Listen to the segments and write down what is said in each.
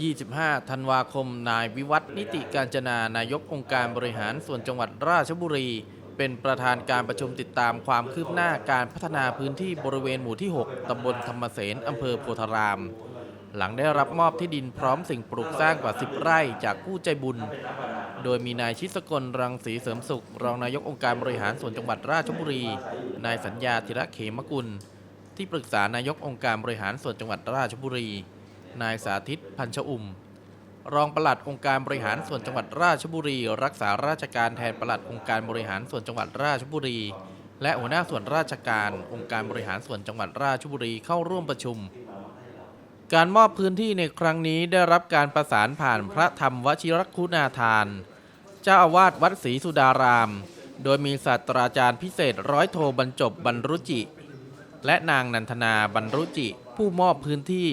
25 ธันวาคม นายวิวัฒนิติการจนานายกองค์การบริหารส่วนจังหวัดราชบุรี เป็นประธานการประชุมติดตามความคืบหน้าการพัฒนาพื้นที่บริเวณหมู่ที่ 6 ตำบลธรรมเสนอำเภอโพธาราม หลังได้รับมอบที่ดินพร้อมสิ่งปลูกสร้างกว่า 10 ไร่จากผู้ใจบุญ โดยมีนายชิสกลรังสีเสริมสุข รองนายกองค์การบริหารส่วนจังหวัดราชบุรี นายสัญญาธิระเขมกุล ที่ปรึกษานายกองค์การบริหารส่วนจังหวัดราชบุรี นายสาธิตพันชอุ่ม รองปลัดองค์การบริหารส่วนจังหวัดราชบุรี รักษาราชการแทนปลัดองค์การบริหารส่วนจังหวัดราชบุรี และหัวหน้าส่วนราชการองค์การบริหารส่วนจังหวัดราชบุรีเข้าร่วมประชุม การมอบพื้นที่ในครั้งนี้ได้รับการประสานผ่านพระธรรมวชิรคุณาทาน เจ้าอาวาสวัดศรีสุดาราม โดยมีศาสตราจารย์พิเศษร้อยโทบรรจบบรรรุจิ และนางนันทนาบรรรุจิผู้มอบพื้นที่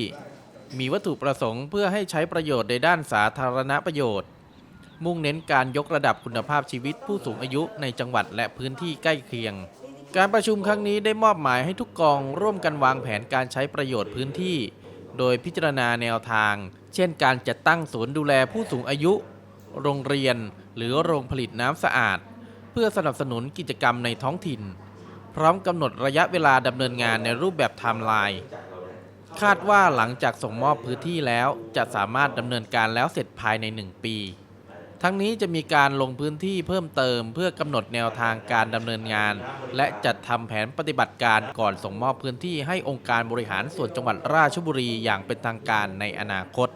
มีวัตถุประสงค์เพื่อให้ใช้ประโยชน์ในด้านสาธารณประโยชน์ มุ่งเน้นการยกระดับคุณภาพชีวิตผู้สูงอายุในจังหวัดและพื้นที่ใกล้เคียง การประชุมครั้งนี้ได้มอบหมายให้ทุกกองร่วมกันวางแผนการใช้ประโยชน์พื้นที่ โดยพิจารณาแนวทาง เช่น การจัดตั้งศูนย์ดูแลผู้สูงอายุ โรงเรียน หรือโรงผลิตน้ำสะอาด เพื่อสนับสนุนกิจกรรมในท้องถิ่น พร้อมกำหนดระยะเวลาดำเนินงานในรูปแบบไทม์ไลน์ คาดว่าหลังจากส่งมอบพื้นที่แล้วจะสามารถดำเนินการแล้วเสร็จภายใน 1 ปี ทั้งนี้จะมีการลงพื้นที่เพิ่มเติมเพื่อกำหนดแนวทางการดำเนินงาน และจัดทำแผนปฏิบัติการก่อนส่งมอบพื้นที่ให้องค์การบริหารส่วนจังหวัดราชบุรีอย่างเป็นทางการในอนาคต